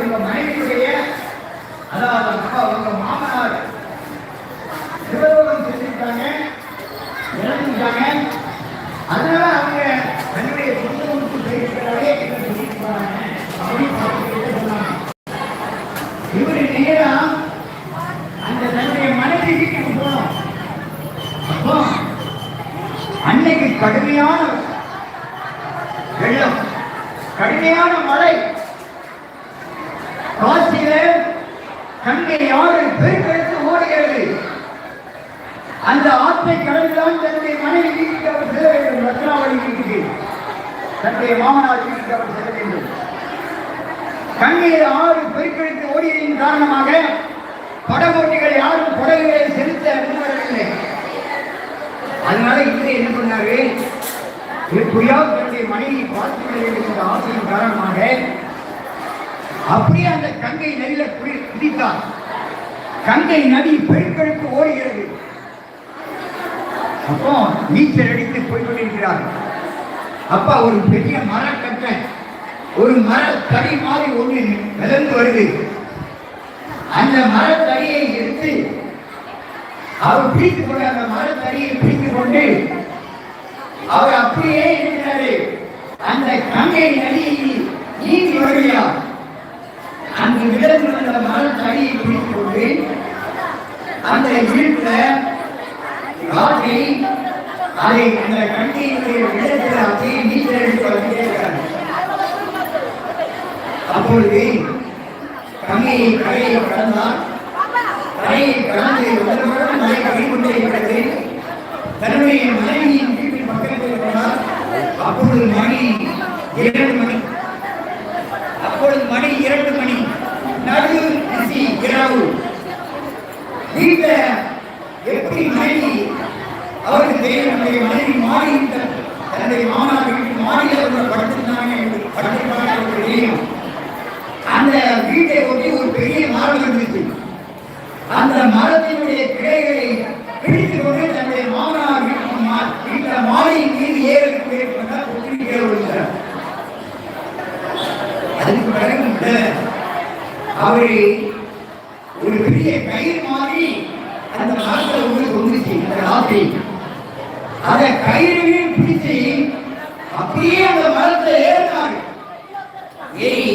உங்க மனைவியுடைய அதாவது அப்பா உங்க மாமனார் சிவலோகம் செஞ்சுட்டாங்க இறந்துட்டாங்க அதனால அவங்க தன்னுடைய சொந்த ஊருக்கு போயிருக்கிறாரே என்று சொல்லிட்டு போறாங்க அப்படின்னு பார்த்துக்கிட்டே சொன்னாங்க இவரு நேரா அந்த தன்னுடைய மனைவி வீட்டுக்கு போனோம் அப்போ அன்னைக்கு கடுமையான வெள்ளம் கடுமையான மழை காசியில கங்கை ஆறு பெருக்கெடுத்து ஓடுகிறது. அந்த ஆற்றை கடந்துதான் தன்னுடைய மனைவி வீட்டுக்கு அவர் செல்ல வேண்டும். ரத்னாவளி வீட்டுக்கு. தன்னுடைய மாமனார் வீட்டுக்கு அவர் செல்ல வேண்டும். கண்ணீர் ஆறு பெருக்கெடுத்து ஓடியதின் காரணமாக படகோட்டிகள் யாரும் படகுகளை செலுத்த முன்வரவில்லை அதனால இவரு என்ன பண்ணாரு எப்படியாவது தன்னுடைய மனைவி பார்த்து விட வேண்டும் என்ற ஆசையின் காரணமாக அப்படியே அந்த கங்கை நதியில குடி- குதித்தார் கங்கை நதி பெருக்கெடுத்து ஓடுகிறது. அப்போ நீச்சல் அடித்து போய்கொண்டிருக்கிறார் அப்பா ஒரு பெரிய மரக்கட்டை ஒரு மரத்தடி மாதிரி ஒன்று மிதந்து வருது. அந்த மரத்தடியை எடுத்து அவர் பிடித்துக் கொண்டு அந்த மரத்தடியை பிடித்துக் கொண்டு அவர் அப்படியே இருக்கிறாரு. அந்த கங்கை நதியை நீந்தி வருகிறார். அங்கு விலங்கு அந்த பிடித்துக் கொண்டு அந்த வீட்டுல ராஜை அதை அந்த கங்கையினுடைய விடத்தில் அப்படியே நீச்சல் அடித்து வந்துட்டே அப்பொழுது கங்கையை கரையை கடந்தார். கரையை கடந்து ஒரு வருடம் இருக்கிறது. தன்னுடைய மனைவியின் வீட்டின் பக்கத்தில் போனார். அப்பொழுது மணி இரண்டு மணி. அப்பொழுது மணி இரண்டு மணி. நடு நிசி இரவு வீட்டுல எப்படி மனைவி அவருக்கு தெரியும் நம்முடைய மனைவி மாறி தன்னுடைய மாமனார் வீட்டு மாடியில் அவங்க படுத்திருந்தாங்க படுத்திருப்பாங்க என்று தெரியும் அந்த வீட்டை ஒட்டி ஒரு பெரிய மரம் இருந்துச்சு. அந்த மரத்தினுடைய கிளைகளை பிடித்துக் கொண்டு தன்னுடைய மாமனார் வீட்டு மா- வீட்டுல மாடியின் மீது ஏறி போயிருப்பதால் ஒத்திரிக்கை விழுந்தார் அதுக்கு பிறகு விட அவரு ஒரு பெரிய கயிறு மாதிரி அந்த மரத்தை உங்களுக்கு கொண்டுச்சு அந்த ராத்திரி அந்த கயிறு பிடிச்சு அப்படியே அந்த மரத்தை ஏறினார் ஏறி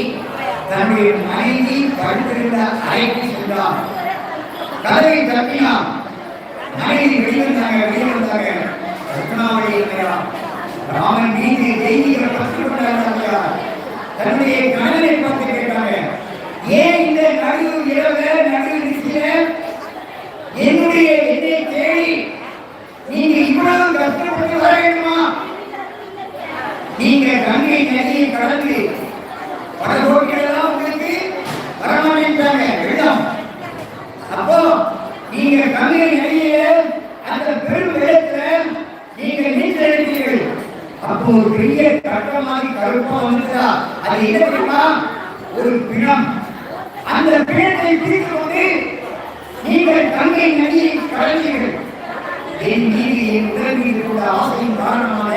தன்னுடைய மனைவி படுத்திருந்த அறைக்கு சென்றார் கதவை தட்டினார் மனைவி வெளிவந்தாங்க வெளிவந்தாங்க ரத்னாவளி இல்லையா ராமன் மீது தெய்வீக பற்று கொண்டாங்க தன்னுடைய கணவனை பார்த்து கேட்டாங்க ஏன் இந்த நடு இரவு நடு நிற்கிற என்னுடைய என்னை தேடி நீங்க இவ்வளவு கஷ்டப்பட்டு வர வேண்டுமா நீங்க கங்கை நதியை கடந்து படகோட்டிகளெல்லாம் உங்களுக்கு வரமாட்டேன்ட்டாங்க வெள்ளம் அப்போ நீங்க கங்கை நதியில அந்த பெரும் வெள்ளத்துல நீங்க நீச்சல் அடித்தீர்கள் அப்போ ஒரு பெரிய கட்டமாகி கருப்பா வந்துட்டா அது என்ன தெரியுமா ஒரு பிணம் அந்த பிணத்தை பிடித்து கொண்டு நீங்கள் கங்கை நதியை கடந்தீர்கள் என் மீது என் உடல் மீது கொண்ட ஆசையின் காரணமாக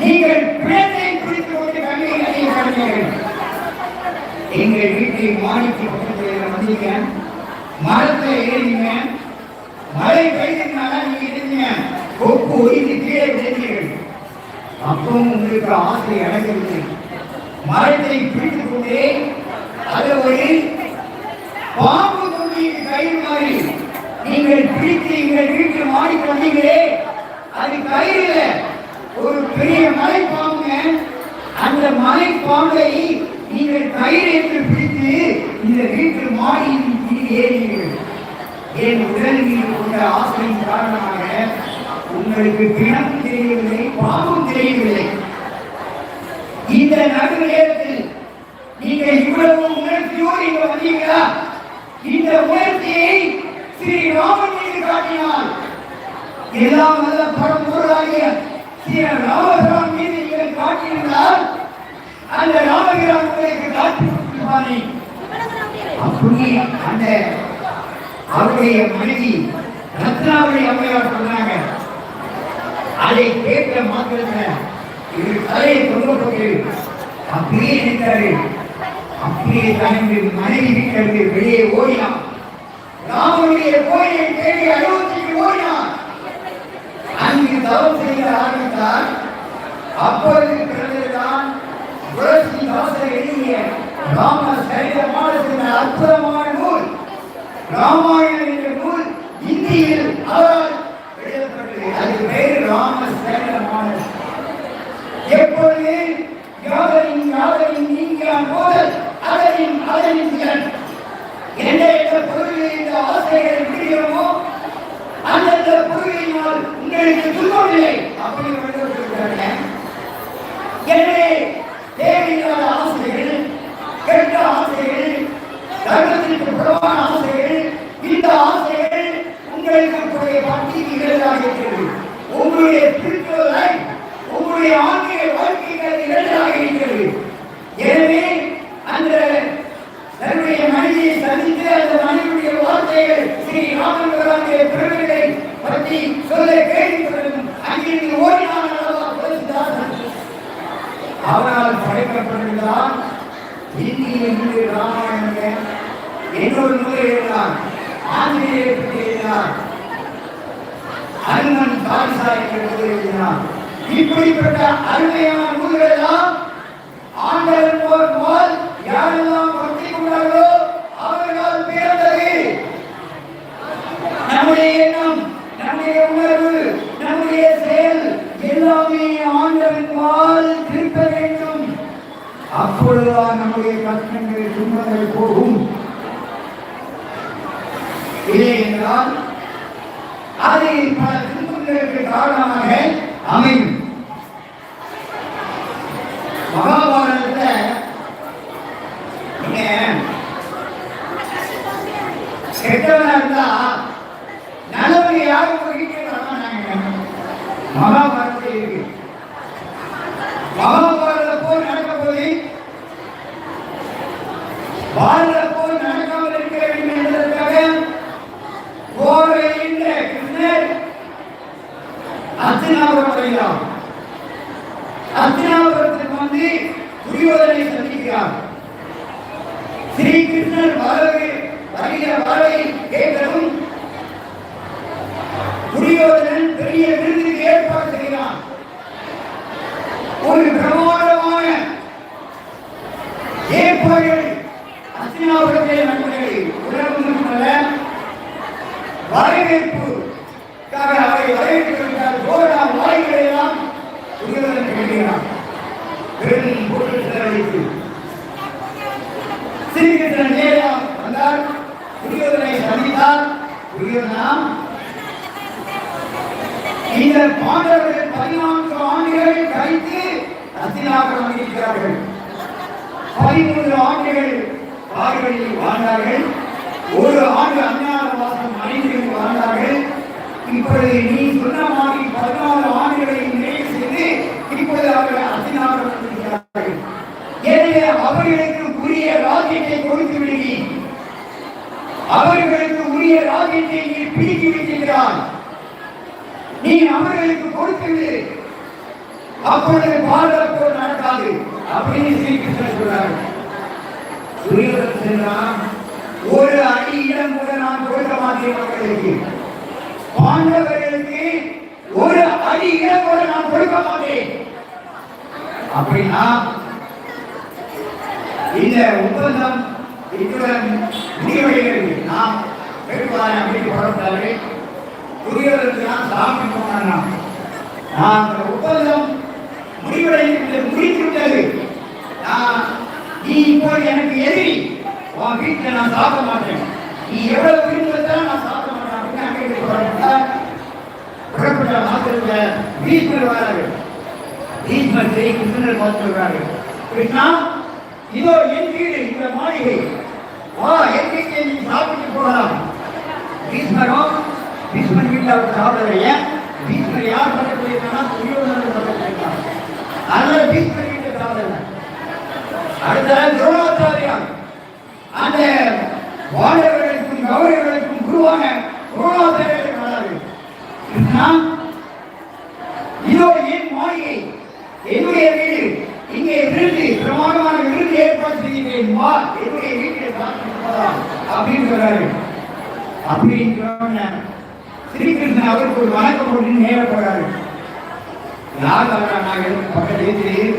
நீங்கள் பிணத்தை பிடித்து கொண்டு கங்கை நதியை கடந்தீர்கள் எங்கள் வீட்டில் மாடிக்கு பக்கத்தில் வந்தீங்க மரத்தை ஏறிங்க மழை பெய்ததுனால நீங்க இருந்தீங்க கொப்பு ஒய்ந்து கீழே விழுந்தீர்கள் அப்பவும் உங்களுக்கு ஆசை அடங்கவில்லை மரத்தை பிடித்துக் கொண்டே அது ஒரு பாம்பு தொண்டியின் கயிறு மாதிரி. நீங்கள் பிடித்து எங்கள் வீட்டில் மாடிக்கு வந்தீங்களே அது கயிறு ஒரு பெரிய மலை பாம்புங்க அந்த மலை பாம்பை நீங்கள் கயிறு பிடித்து இந்த வீட்டில் மாடியின் கீழ் ஏறினீர்கள் என் உடல் மீது கொண்ட ஆசையின் காரணமாக உங்களுக்கு பிணம் தெரியவில்லை பாவம் தெரியவில்லை. இந்த நடு நேரத்தில் நீங்கள் இவ்வளவு உணர்ச்சியோடு இங்க வந்தீங்களா இந்த உணர்ச்சியை ஸ்ரீ ராமன் மீது காட்டினால் எல்லாம் நல்ல படம் பொருளாகிய ஸ்ரீ ராமபிரான் மீது நீங்கள் காட்டியிருந்தால் அந்த ராமபிரான் காட்சி காட்டி அப்படி அந்த அவருடைய மனைவி ரத்னாவளி அம்மையார் சொன்னாங்க. அதை கேட்கிற மாத்திரத்தில் இவர் தலையை தொங்கப்பட்டு அப்படியே நின்றாரு அப்படியே தனது மனைவி வீட்டிலிருந்து வெளியே ஓடினான். ராமனுடைய கோயிலை தேடி அயோத்திக்கு ஓடினான். அங்கு தவம் செய்ய ஆரம்பித்தார். அப்பொழுது பிறந்த துளசி தாசர் எழுதிய ராம சரிதமான அற்புதமான நூல். ராமாயணம் என்ற நூல் இந்தியில் அவரால் எழுதப்பட்டது. அது பேர் ராம சரிதமான எப்பொழுது யாதரின் யாதரின் நீங்கியான் போதல் அதனின் அதனின் திறன். எந்த எந்த பொருளில் இந்த ஆசைகளை விடுகிறோமோ அந்தந்த பொருளினால் உங்களுக்கு துன்பம் இல்லை. அப்படி சொல்கிறாங்க எனவே தேவையில்லாத ஆசைகள் கெட்ட ஆசைகள் தர்மத்திற்கு புறமான ஆசைகள் இந்த ஆசைகள் உங்களுக்கு உங்களுடைய பக்திக்கு இருக்கிறது. உங்களுடைய spiritual life, உங்களுடைய ஆன்மீக வாழ்க்கைகள் இடையிலாக இருக்கிறது. எனவே அந்த தன்னுடைய மனைவியை சந்தித்து அந்த மனைவியுடைய வார்த்தைகள் ஸ்ரீ ராமன் பிறகுகளை பற்றி சொல்ல கேள்விப்பட்டதும் அங்கிருந்து ஓடினான் அவனால் துளசிதாசன் அவரால் படைக்கப்பட்டிருந்தான் இந்திய இந்து ராமாயணங்க இன்னொரு நூலை எழுதினார் ஆஞ்சநேயரை பற்றி எழுதினார் அருமன் காலிசா எழுதினார் இப்படிப்பட்ட அருமையான நூல்களெல்லாம் ஆண்டவர் ஆண்டவன் போர் போல் யாரெல்லாம் பக்தி கொண்டார்களோ அவர்களால் பிறந்தது. நம்முடைய எண்ணம் நம்முடைய உணர்வு நம்முடைய செயல் எல்லாமே ஆண்டவன் பால் திருப்ப வேண்டும். அப்பொழுதுதான் நம்முடைய கஷ்டங்கள் துன்பங்கள் போகும். இல்லை என்றால் அது பல காரணமாக அமையும். மகாபாரதத்தை நீங்க கெட்டவனா இருந்தா நல்லவங்க யாரும் உங்க வீட்டுக்கு வரமாட்டாங்க மகாபாரதத்தில் இருக்கு மகாபாரத போர் நடக்க போது பாரத போர் நடக்காமல் இருக்க வேண்டும் என்பதற்காக போரையின்ற கிருஷ்ணர் அர்ச்சனாபுரம் வருகிறார் அர்ச்சனாபுரத்துக்கு வந்து துரியோதனை சந்திக்கிறார் ஸ்ரீ கிருஷ்ணர் வரவே வருகிற வரவை கேட்கவும் துரியோதனன் பெரிய விருதுக்கு ஏற்பாடு செய்கிறான் ஒரு பிரமாண்டமான ஏற்பாடுகள் அர்ச்சனாபுரத்திலே நண்பர்களே உணர்வு மட்டுமல்ல வரவேற்புக்காக அவரை வரவேற்கிறார் போரா வாய்களை எல்லாம் துரியோதனன் எழுதுகிறான் பெரும் போட்டு செலவழித்து ஸ்ரீகிருஷ்ணன் நேரா வந்தார் துரியோதனை சந்தித்தார் துரியோதனா இந்த பாண்டவர்கள் பதினான்கு ஆண்டுகள் கழித்து அத்தினாபுரம் இருக்கிறார்கள் பதிமூன்று ஆண்டுகள் காடுகளில் வாழ்ந்தார்கள். ஒரு ஆண்டு அஞ்ஞான வாசம் மனைவியில் வாழ்ந்தார்கள். இப்பொழுது நீ சொன்ன மாதிரி பதினாறு ஆண்டுகளை நிறைவு செய்து இப்பொழுது அவர்கள் அத்தினாபுரம் இருக்கிறார்கள் எனவே அவர்களுக்கு உரிய ராஜ்யத்தை கொடுத்து விடுகிறேன். அவர்களுக்கு உரிய ராஜ்யத்தை நீ பிடித்து விடுகிறாய் நீ அவர்களுக்கு கொடுத்தது அப்பொழுது பாரத போர் நடக்காது அப்படின்னு ஸ்ரீகிருஷ்ணன் சொல்றாரு துரியோதன் சொல்றான் ஒரு அடி இடம் கூட நான் கொடுக்க மாட்டேன் அவர்களுக்கு. பாண்டவர்களுக்கு ஒரு அடி இடம் கூட நான் கொடுக்க மாட்டேன். அப்படின்னா இந்த ஒப்பந்தம் இத்துடன் முடிவடைகிறது. நாம் வேட்பாளர் அப்படின்னு புறப்பட்டார்கள் புரியவர்களுக்கு சாமி போனான் நான் அந்த ஒப்பந்தம் முடிவடைந்து முடித்து விட்டது நான் நீ இப்போ எனக்கு எதிரி. உன் வீட்டில் நான் சாப்பிட மாட்டேன். நீ எவ்வளவு விரும்புறதாலும் நான் சாப்பிட மாட்டேன் அப்படின்னு அங்கே புறப்பட்டார் புறப்பட்ட மாத்திரத்தில் பீஷ்மர் வராரு பீஷ்மர் ஸ்ரீ கிருஷ்ணர் பார்த்து கிருஷ்ணா இதோ என் வீடு இந்த மாளிகை. வா எண்ணிக்கை நீ சாப்பிட்டு போகலாம். பீஷ்மரும் பீஷ்மர் வீட்டில் அவர் சாப்பிடலையே பீஷ்மர் யார் பக்கத்தில் இருக்கானா துரியோதனன் பக்கத்தில் இருக்கான். அதனால பீஷ்மர் வீட்டில் சாப்பிடல அடுத்த துரோணாச்சாரியார் அந்த வாழவர்களுக்கும் கௌரவர்களுக்கும் குருவான துரோணாச்சாரியர்கள் வராது கிருஷ்ணா இதோ என் மாளிகை என்னுடைய வீடு. இங்கே விருந்து பிரமாணமான விருந்து ஏற்பாடு செய்கிறேன். வா என்னுடைய வீட்டில் அப்படின்னு சொல்றாரு. அப்படின்னு ஸ்ரீகிருஷ்ணன் அவருக்கு ஒரு வணக்கம் போட்டு நேரப்படுறாரு யார் வர்றா நாங்கள் பக்கத்து வீட்டில்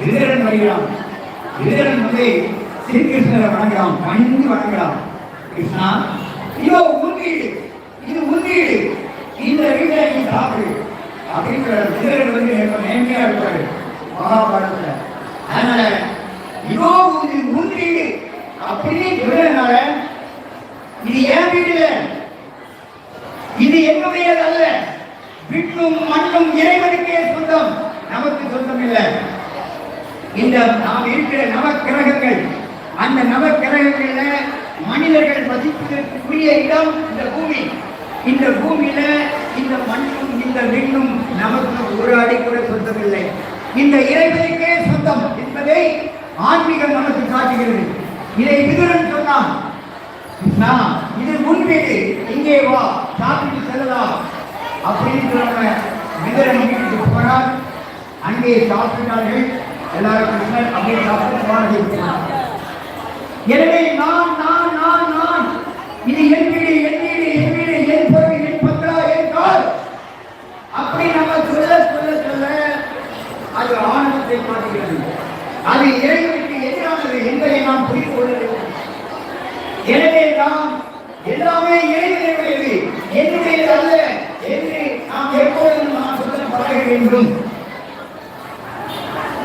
விருதரன் வருகிறான் விருதரன் வந்து ஸ்ரீகிருஷ்ணரை வணங்குறான். பணிந்து வணங்குறான். கிருஷ்ணா இதோ உன் வீடு. இது உன் வீடு. இந்த வீட்டை நீ சாப்பிடு. அப்படிங்கிற விருதரன் வந்து நேர்மையா இருப்பாரு. மகாபாரதத்துல. அதனால இதோ இது உன் வீடு. அப்படின்னு சொல்றதுனால இது என் வீடு இது என்னுடையது அல்ல? வீட்டும் மண்ணும் இறைவனுக்கே சொந்தம். நமக்கு சொந்தம் இல்லை. இந்த நாம் இருக்கிற நவக்கிரகங்கள் அந்த நவக்கிரகங்கள்ல மனிதர்கள் வசிப்பதற்குரிய இடம் இந்த பூமி. இந்த பூமியில இந்த மண்ணும் இந்த விண்ணும் நமக்கு ஒரு அடி கூட சொந்தமில்லை இந்த இறைவனுக்கே சொந்தம் என்பதை ஆன்மீகம் நமக்கு காட்டுகிறது. இதை விதுரன் சொன்னான். நான் இது முன்வீடு இங்கே வா சாப்பிட்டு செல்லலாம் அப்படின்னு சொன்ன வீட்டுக்கு போனால் அங்கே சாப்பிட்டார்கள் எல்லாரும் கிருஷ்ணன் அப்படியே சாப்பிட்டு போனது எனவே நான் நான் நான் நான் இது என் வீடு என் வீடு என் வீடு என் பொருள் என் பங்களா என் கால். அப்படி நம்ம சொல்ல சொல்ல சொல்ல அது ஆனந்தத்தை மாற்றுகிறது அது இறைவனுக்கு எதிரானது என்பதை நாம் புரிந்து கொள்ள வேண்டும். எனவே எல்லாமே இறைவனுடையது என்னுடையது அல்ல என்று நாம் எப்பொழுதும் நாம் சொல்ல பழக வேண்டும்.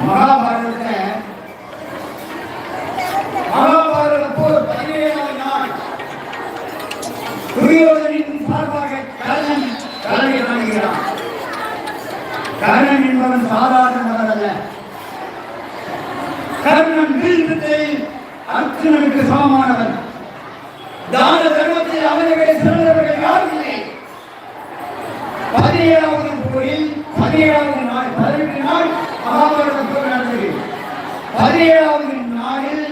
மகாபாரதத்தை மகாபாரத போர் பதினேழாவது நாள்? துரியோதனின் சார்பாக கர்ணன் தலைமை காணுகிறான். கர்ணன் என்பவன் சாதாரண நபர் அல்ல. கர்ணன் வீழ்ந்ததில் அர்ஜுனனுக்கு சமமானவன். தான தர்மத்தில் அவர்களை சிறந்தவர்கள் யாரும் இல்லை. பதினேழாவது போரில் பதினேழாவது நாள் பதினெட்டு நாள் மகாபாரத போர் நடந்தது. பதினேழாவது நாளில்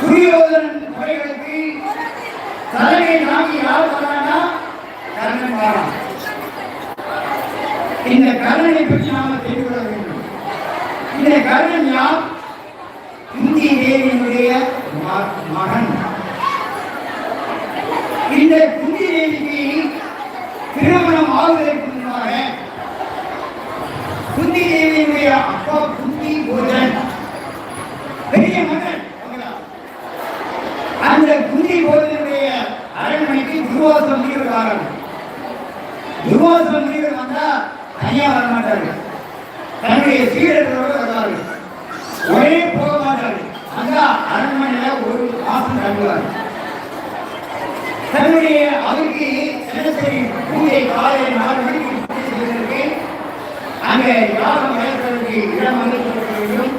துரியோதனன் படைகளுக்கு தலைமை தாங்கி யார் வரானா? கர்ணன் வாரான். இந்த கர்ணனை பற்றி நாம தெரிந்து கொள்ள வேண்டும். இந்த கர்ணன் யார்? இந்திய தேவியினுடைய மகன். இந்த குந்தி தேவிக்கு திருமணம் ஆகுவதற்கு முன்பாக குந்தி தேவியுடைய அப்பா குந்தி போஜன். பெரிய மகன் அந்த குந்தி போஜனுடைய அரண்மனைக்கு துர்வாச முனிவர் வராங்க துர்வாச முனிவர் வந்தா தனியா வர மாட்டார்கள் தன்னுடைய சீடர்களோடு வருவார்கள் ஒரே போக மாட்டார்கள் அங்க அரண்மனையில ஒரு மாசம் தங்குவார்கள் தன்னுடைய அவருக்கு தினசரி பூஜை காலை நாலு மணிக்கு பூஜை அங்கே யாரும் வளர்ப்பதற்கு இடம் அமைக்கப்பட வேண்டும்?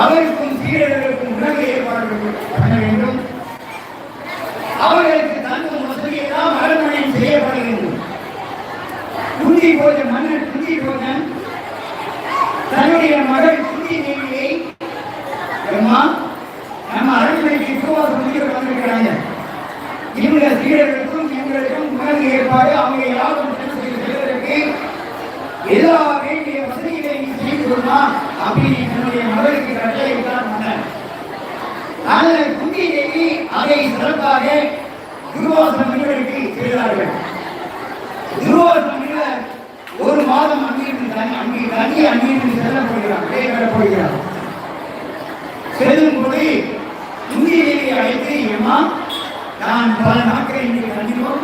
அவருக்கும் சீரர்களுக்கும் உணவு ஏற்பாடுகள் பண்ண வேண்டும். அவர்களுக்கு தங்கும் வசதி எல்லாம் அரண்மனையில் செய்யப்பட வேண்டும். குந்தி போஜன் மன்னர் குந்தி போஜன் தன்னுடைய மகள் குந்தி தேவியை அம்மா நம்ம அரண்மனைக்கு உபவாசம் வந்திருக்கிறாங்க. இவங்க வீரர்களுக்கும் இவர்களுக்கும் உணவு ஏற்பாடு அவங்க யாரும் எல்லா வேண்டிய வசதிகளை நீ செய்து கொள்ளா அப்படின்னு என்னுடைய மகளுக்கு கட்டளை மன்னர். ஆனால் குந்தி தேவி அதை சிறப்பாக துர்வாச முனிவருக்கு செய்தார்கள். துர்வாச முனிவர் ஒரு மாதம் அங்கிருந்து தனி அங்கே தனி அங்கிருந்து செல்ல போகிறார் விடைபெற போகிறார். செல்லும் போது குந்தி தேவியை அழைத்து ஏமா நான் பல நாட்களை இங்கே கண்டினோம்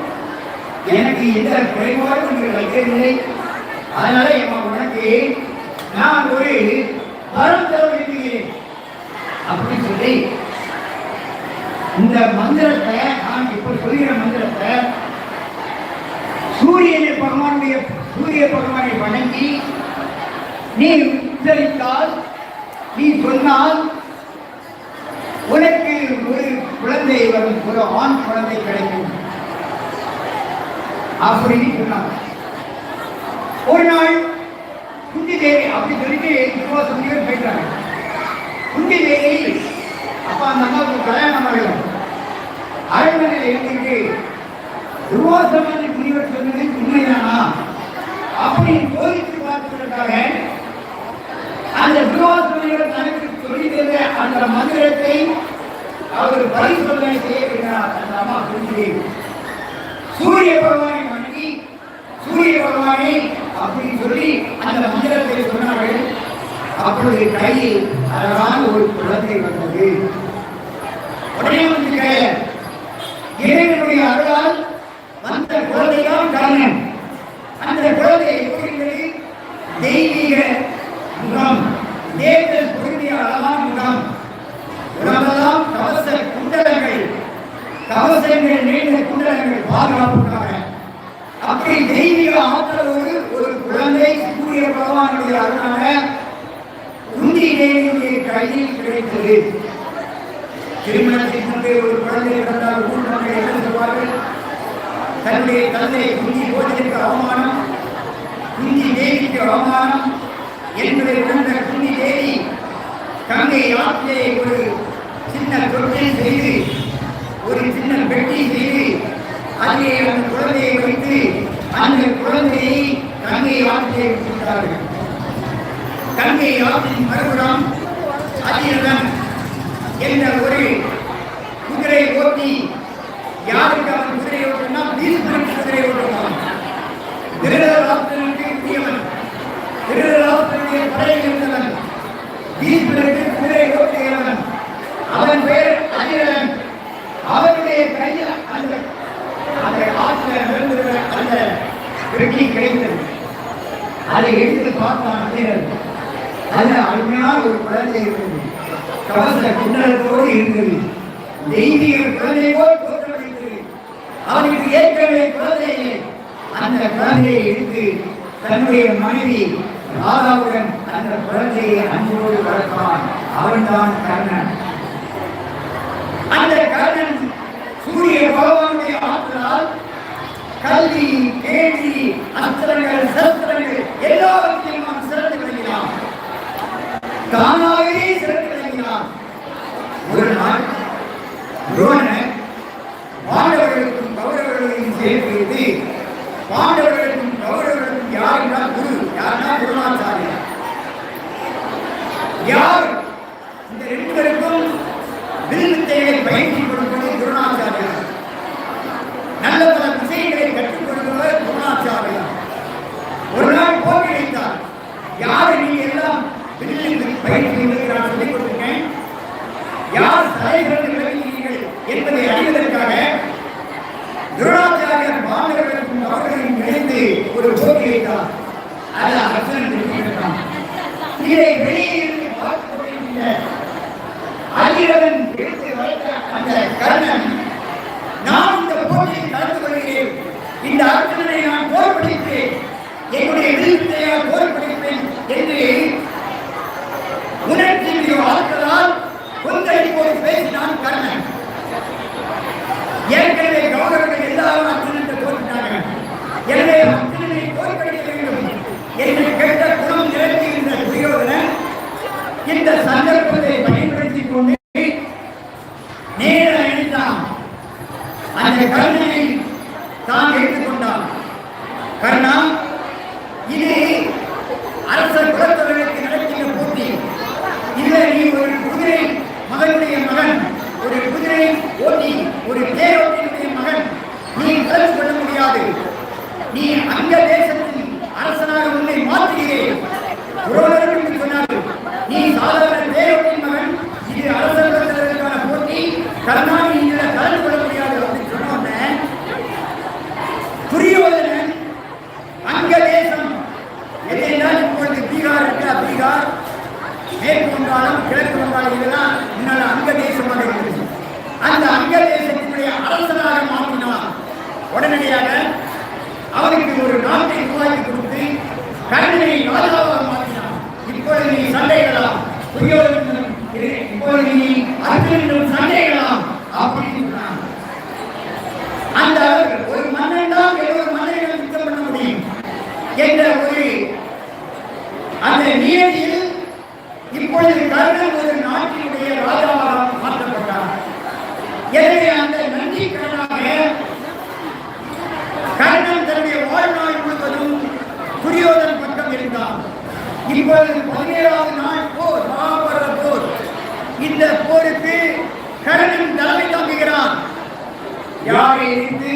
எனக்கு எந்த குறைபாடும் நீங்கள் வைக்கவில்லை. அதனால என் உனக்கு நான் ஒரு வரம் தர விரும்புகிறேன் அப்படின்னு சொல்லி இந்த மந்திரத்தை நான் இப்ப சொல்கிற மந்திரத்தை சூரியனை பகவானுடைய சூரிய பகவானை வணங்கி நீ உச்சரித்தால் நீ சொன்னால் உனக்கு ஒரு குழந்தை வரும் ஒரு ஆண் குழந்தை கிடைக்கும். அப்படின்னு சொன்னாங்க ஒரு நாள் குந்தி தேவி அப்படி சொல்லிட்டு திருவா முனிவர் போயிட்டாங்க குந்தி தேவி அப்ப அந்த அம்மாவுக்கு கல்யாணம் ஆகலாம் அரண்மனையில் இருந்துட்டு துர்வாசமான முனிவர் சொன்னது உண்மைதானா? அப்படின்னு சோதித்து பார்ப்பதற்காக அந்த துர்வாச தனக்கு சொல்லி அந்த மந்திரத்தை அவர் பரிசோதனை செய்ய வேண்டும் அம்மா குழந்தையை சூரிய பகவானை வணங்கி சூரிய பகவானை அப்படின்னு சொல்லி அந்த மந்திரத்தை சொன்னார்கள் அப்பொழுது கையில் அழகான ஒரு குழந்தை வந்தது உடனே வந்து கையில இறைவனுடைய அருளால் வந்த குழந்தைதான் கர்ணன் அந்த குழந்தை எப்படி இருந்தது? தெய்வீக முகம் தேவன் பொருந்திய அழகான முகம் உடம்பெல்லாம் கவச குண்டலங்கள் கவசங்கள் நீண்ட குண்டலங்கள் பாதுகாப்புக்காக அப்படி தெய்வீக ஆற்றலோடு ஒரு குழந்தை சூரிய அதனால அருளாக குந்தி தேவியுடைய கையில் கிடைத்தது. திருமணத்திற்கு முன்பே ஒரு குழந்தை இருந்தால் ஊர் மக்கள் என்ன சொல்வார்கள் தன்னுடைய தந்தை குந்தி போதிற்கு அவமானம் குந்தி தேவிக்கு அவமானம் என்பதை உணர்ந்த குந்தி தேவி கங்கை ஆற்றிலே ஒரு சின்ன தொட்டில் செய்து ஒரு சின்ன பெட்டி செய்து அதிலே அந்த குழந்தையை வைத்து அந்த குழந்தையை கங்கை ஆற்றிலே விட்டார்கள் கங்கை ஆற்றின் மறுபுறம் அதிரதன் என்ற ஒரு குதிரை ஓட்டி யாருக்கு அவன் குதிரை ஓட்டினா பீஷ்மருக்கு குதிரை ஓட்டுவான். திருதராஷ்டிரனுக்கு உரியவன். திருதராஷ்டிரனுடைய படையில் இருந்தவன். பீஷ்மருக்கு குதிரை ஓட்டுகிறவன். அவன் பெயர் அதிரதன் அவனுடைய கையில் அந்த அந்த ஆற்றில் விழுந்திருக்கிற அந்த வெற்றி கிடைத்தது. அதை எடுத்து பார்த்தான் அதிரன் அது அருமையான ஒரு குழந்தை இருந்தது கவச குண்டலத்தோடு இருந்தது. தெய்வீக குழந்தை போல் தோற்றமளித்தது அவனுக்கு ஏற்கனவே குழந்தை அந்த குழந்தையை எடுத்து தன்னுடைய மனைவி ராதாவுடன் அந்த குழந்தையை அன்போடு வளர்த்தான் அவன்தான் கர்ணன். அந்த கர்ணன் சூரிய பகவானுடைய ஆற்றலால் கல்வி கேள்வி அஸ்திரங்கள் சஸ்திரங்கள் எல்லாவற்றையும் அவன் தானாகவே சிறந்து விளங்கினான் ஒரு நாள் துரோணன் மாணவர்களுக்கும் கௌரவர்களையும் சேர்த்து வைத்து பாண்டவர்களுக்கும் கௌரவர்களுக்கும் யார் என்றால் குரு யாருன்னா குருநாச்சாரியார் யார் இந்த ரெண்டு பேருக்கும் வில்வித்தைகளை பயிற்சி கொடுப்பது குருநாச்சாரியார் நல்ல பல விஷயங்களை கற்றுக் கொடுப்பவர் குருநாச்சாரியார் ஒரு நாள் போட்டி வைத்தார் யார் நீங்க எல்லாம் வில்லில் பயிற்சி நான் சொல்லிக் கொடுத்துருக்கேன் யார் தலைவர்கள் விளங்குகிறீர்கள் என்பதை அறிவதற்காக துரோணாச்சாரியர் மாணவர்களுக்கும் அவர்களையும் இணைந்து ஒரு போட்டி வைத்தார் அது அரசன் வெற்றி பெற்றான் இதை வெளியே இருந்து பார்த்துக் கொண்டிருக்கின்ற அதிரவன் எடுத்து வைத்த அந்த கர்ணன் நான் இந்த போட்டியில் கலந்து கொள்கிறேன் இந்த அர்ஜுனனை நான் தோற்கடிப்பேன் என்னுடைய விருப்பத்தையால் தோற்கடிப்பேன் என்று உணர்ச்சி மிகு ஆற்றலால் கொந்தளிப்போடு பேசினான் கர்ணன் ஏற்கனவே கௌரவர்கள் எல்லாரும் அர்ஜுனத்தை தோற்றாங்க எனவே அர்ஜுனனை தோற்கடிக்க வேண்டும் என்று கேட்ட குணம் நிறைந்திருந்த துரியோதனன் இந்த சந்தர்ப்பத்தை பயன்படுத்திக் கொண்டு நேர அணிந்தான் அந்த கர்ணனை தான் எடுத்துக்கொண்டான் கர்ணா இது அரச குலத்தவர்களுக்கு நடக்கிற போட்டி இதில் நீ ஒரு குதிரை மகனுடைய மகன் ஒரு குதிரை ஓட்டி ஒரு தேரோட்டினுடைய மகன் நீ கலந்து கொள்ள முடியாது நீ அங்க தேசத்தின் அரசனாக உன்னை மாற்றுகிறேன் துரோணர்கள் இப்படி சொன்னார்கள் நீ சாதாரண தேரோட்டின் மகன் இது அரச குலத்தவர்களுக்கான போட்டி கர்ணா நீ இதில் கலந்து கொள்ள முடியாது அப்படின்னு சொன்ன உடனே துரியோதனன் அங்க தேசம் எதையெல்லாம் இப்பொழுது பீகார் இருக்கா பீகார் மேற்கு வங்காளம் கிழக்கு வங்காளம் இதெல்லாம் முன்னால் அங்க தேசமாக இருந்தது அந்த அங்க தேசத்தினுடைய அரசனாக மாற்றினான் உடனடியாக அவனுக்கு ஒரு நாட்டை உருவாக்கி கொடுத்து கர்ணனை ராஜாவாக மாற்றினான் இப்பொழுது நீ சண்டைகளாம் துரியோதனனும் இரு- இப்பொழுது நீ அர்ஜுனனும் சண்டைகளாம் அப்படின்னு சொன்னான் அந்த ஒரு மன்னன் தான் மன்னனை யுத்தம் பண்ண முடியும் என்ற ஒரு அந்த நியதியில் இப்பொழுது கர்ணன் ஒரு நாட்டினுடைய ராஜாவாக மாற்றப்பட்டார் எனவே அந்த நன்றி கடனாக கர்ணன் தன்னுடைய வாழ்நாள் முழுவதும் துரியோதன் பக்கம் இருந்தான் இப்பொழுது பதினேழாவது நாள் இந்த போருக்கு கருணன் தலைமை தாங்குகிறான் யாரை எதிர்த்து